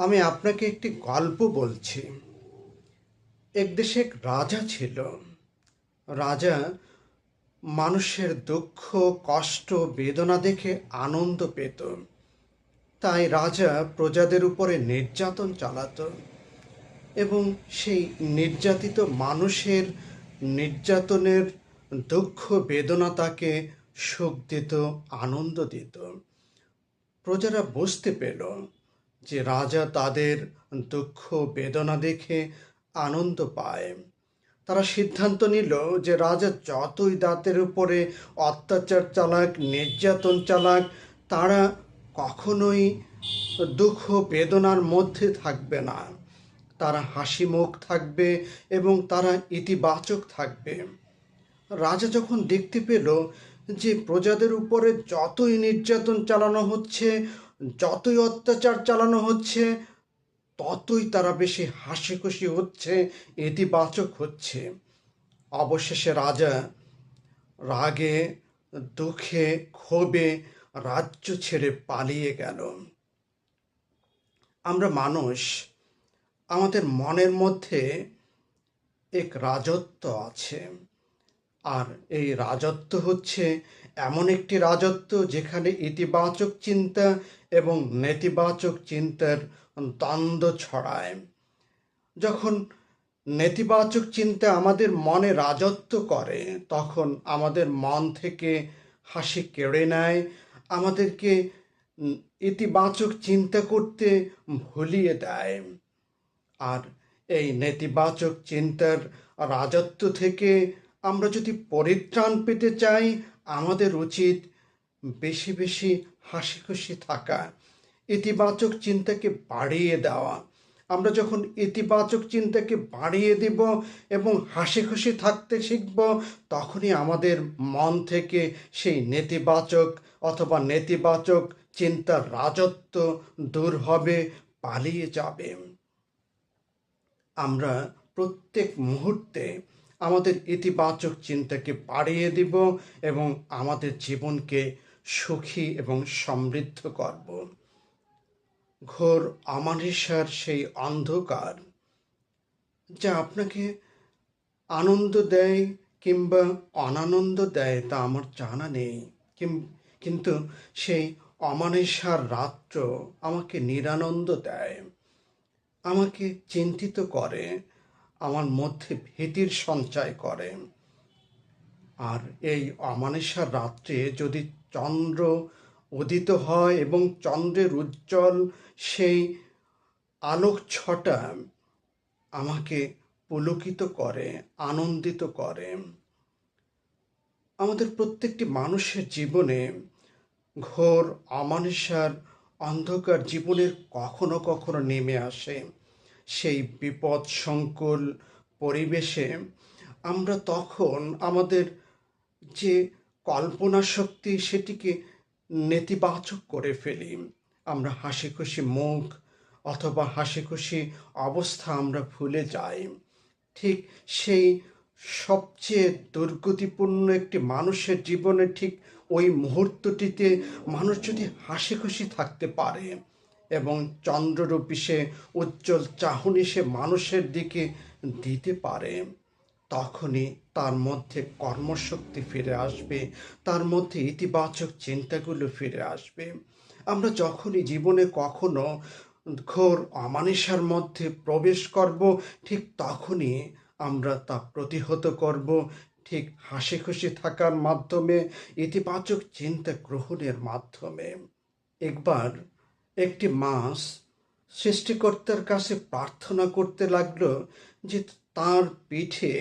আমি আপনাকে একটি গল্প বলছি। এক দেশে এক রাজা ছিল। রাজা মানুষের দুঃখ, কষ্ট, বেদনা দেখে আনন্দ পেত। তাই রাজা প্রজাদের উপরে নির্যাতন চালাতো এবং সেই নির্যাতিত মানুষের নির্যাতনের দুঃখ, বেদনা তাকে সুখ দিত, আনন্দ দিত। প্রজারা বুঝতে পেল যে রাজা তাদের দুঃখ বেদনা দেখে আনন্দ পায়। তারা সিদ্ধান্ত নিল যে রাজা যতই দাঁতের উপরে অত্যাচার চালাক, নির্যাতন চালাক, তারা কখনোই দুঃখ বেদনার মধ্যে থাকবে না। তারা হাসি মুখ থাকবে এবং তারা ইতিবাচক থাকবে। রাজা যখন দেখতে পেল যে প্রজাদের উপরে যতই নির্যাতন চালানো হচ্ছে যতই অত্যাচার চালানো হচ্ছে, ততই তারা বেশি হাসি খুশি হচ্ছে, ইতিবাচক হচ্ছে। অবশেষে রাজা রাগে, দুঃখে, ক্ষোভে রাজ্য ছেড়ে পালিয়ে গেল। আমরা মানুষ, আমাদের মনের মধ্যে এক রাজত্ব আছে। আর এই রাজত্ব হচ্ছে এমন একটি রাজত্ব যেখানে ইতিবাচক চিন্তা এবং নেতিবাচক চিন্তার দ্বন্দ্ব ছড়ায়। যখন নেতিবাচক চিন্তা আমাদের মনে রাজত্ব করে, তখন আমাদের মন থেকে হাসি কেড়ে নেয়, আমাদেরকে ইতিবাচক চিন্তা করতে ভুলিয়ে দেয়। আর এই নেতিবাচক চিন্তার রাজত্ব থেকে আমরা যদি পরিত্রাণ পেতে চাই, আমাদের উচিত বেশি বেশি হাসি খুশি থাকা, ইতিবাচক চিন্তাকে বাড়িয়ে দেওয়া। আমরা যখন ইতিবাচক চিন্তাকে বাড়িয়ে দেব এবং হাসি খুশি থাকতে শিখব, তখনই আমাদের মন থেকে সেই নেতিবাচক অথবা নেতিবাচক চিন্তার রাজত্ব দূর হবে, পালিয়ে যাবে। আমরা প্রত্যেক মুহূর্তে আমাদের ইতিবাচক চিন্তাকে বাড়িয়ে দিব এবং আমাদের জীবনকে সুখী এবং সমৃদ্ধ করব। ঘোর অমানিসার সেই অন্ধকার যা আপনাকে আনন্দ দেয় কিংবা অনানন্দ দেয় তা আমার জানা নেই। কিন্তু সেই অমানিসার রাত্র আমাকে নিরানন্দ দেয়, আমাকে চিন্তিত করে। আমার মধ্যে ভীতির সঞ্চয় করে। আর এই অমানিসার রাত্রে যদি চন্দ্র উদিত হয় এবং চন্দ্রের উজ্জ্বল সেই আলোক ছটা আমাকে পুলকিত করে, আনন্দিত করে। আমাদের প্রত্যেকটি মানুষের জীবনে ঘোর অমানিসার অন্ধকার জীবনের কখনো কখনো নেমে আসে। সেই বিপদ সংকুল পরিবেশে আমরা তখন আমাদের যে কল্পনা শক্তি সেটিকে নেতিবাচক করে ফেলি। আমরা হাসি খুশি মুখ অথবা হাসি খুশি অবস্থা আমরা ভুলে যাই। ঠিক সেই সবচেয়ে দুর্গতিপূর্ণ একটি মানুষের জীবনে ঠিক ওই মুহূর্তটিতে মানুষ যদি হাসি খুশি থাকতে পারে এবং চন্দ্ররূপী সে উজ্জ্বল চাহনি সে মানুষের দিকে দিতে পারে। তখনই তার মধ্যে কর্মশক্তি ফিরে আসবে, তার মধ্যে ইতিবাচক চিন্তাগুলো ফিরে আসবে। আমরা যখনই জীবনে কখনো ঘোর অমানিসার মধ্যে প্রবেশ করব, ঠিক তখনই আমরা তা প্রতিহত করব। ঠিক হাসি খুশি থাকার মাধ্যমে, ইতিবাচক চিন্তা গ্রহণের মাধ্যমে। একবার একটি মাছ সৃষ্টিকর্তার কাছে প্রার্থনা করতে লাগল যে তার পিঠে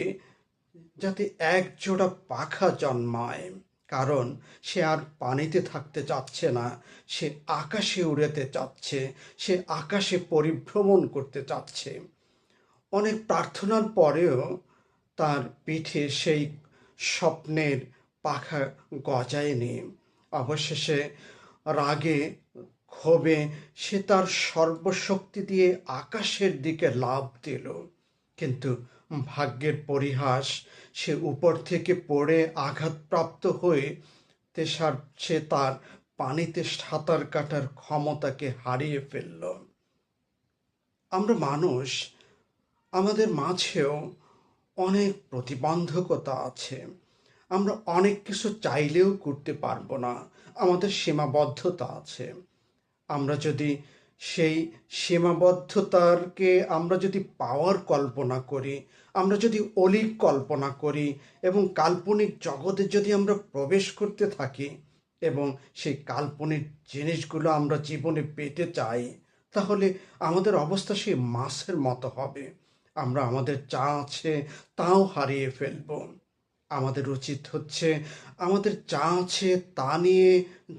যাতে এক জোড়া পাখা জন্মায়, কারণ সে আর পানিতে থাকতে চাচ্ছে না, সে আকাশে উড়েতে চাচ্ছে, সে আকাশে পরিভ্রমণ করতে চাচ্ছে। অনেক প্রার্থনার পরেও তার পিঠে সেই স্বপ্নের পাখা গজায়নি। অবশেষে রাগে ক্ষোভে সে তার সর্বশক্তি দিয়ে আকাশের দিকে লাভ দিল। কিন্তু ভাগ্যের পরিহাস সে উপর থেকে পড়ে আঘাতপ্রাপ্ত হয়ে তেসার সে তার পানিতে সাঁতার কাটার ক্ষমতাকে হারিয়ে ফেলল। আমরা মানুষ, আমাদের মাঝেও অনেক প্রতিবন্ধকতা আছে। আমরা অনেক কিছু চাইলেও করতে পারব না। আমাদের সীমাবদ্ধতা আছে। আমরা যদি সেই সীমাবদ্ধতাকে আমরা যদি পাওয়ার কল্পনা করি, আমরা যদি অলিক কল্পনা করি এবং কাল্পনিক জগতে যদি আমরা প্রবেশ করতে থাকি এবং সেই কাল্পনিক জিনিসগুলো আমরা জীবনে পেতে চাই, তাহলে আমাদের অবস্থা সেই মাছের মতো হবে। আমরা আমাদের যা আছে তাও হারিয়ে ফেলব। আমাদের উচিত হচ্ছে আমাদের যা আছে তা নিয়ে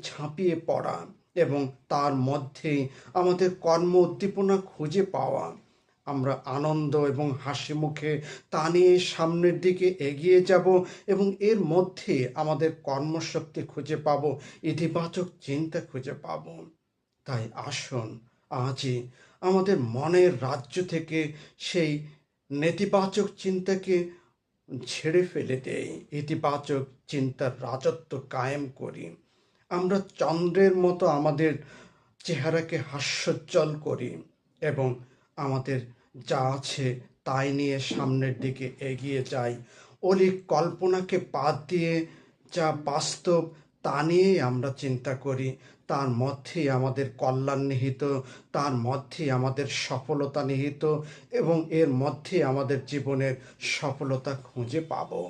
ঝাঁপিয়ে পড়া। এবং তার মধ্যে আমাদের কর্ম উদ্দীপনা খুঁজে পাওয়া। আমরা আনন্দ এবং হাসি মুখে তা নিয়ে সামনের দিকে এগিয়ে যাব এবং এর মধ্যে আমাদের কর্মশক্তি খুঁজে পাব, ইতিবাচক চিন্তা খুঁজে পাব। তাই আসুন, আজই আমাদের মনের রাজ্য থেকে সেই নেতিবাচক চিন্তাকে ছেড়ে ফেলে দেই, ইতিবাচক চিন্তার রাজত্ব কায়েম করি। আমরা চন্দ্রের মতো আমাদের চেহারাকে হাস্যোজ্জ্বল করি এবং আমাদের যা আছে তাই নিয়ে সামনের দিকে এগিয়ে যাই। অলিক কল্পনাকে বাদ দিয়ে যা বাস্তব তা নিয়েই আমরা চিন্তা করি। তার মধ্যেই আমাদের কল্যাণ নিহিত, তার মধ্যেই আমাদের সফলতা নিহিত এবং এর মধ্যেই আমাদের জীবনের সফলতা খুঁজে পাবো।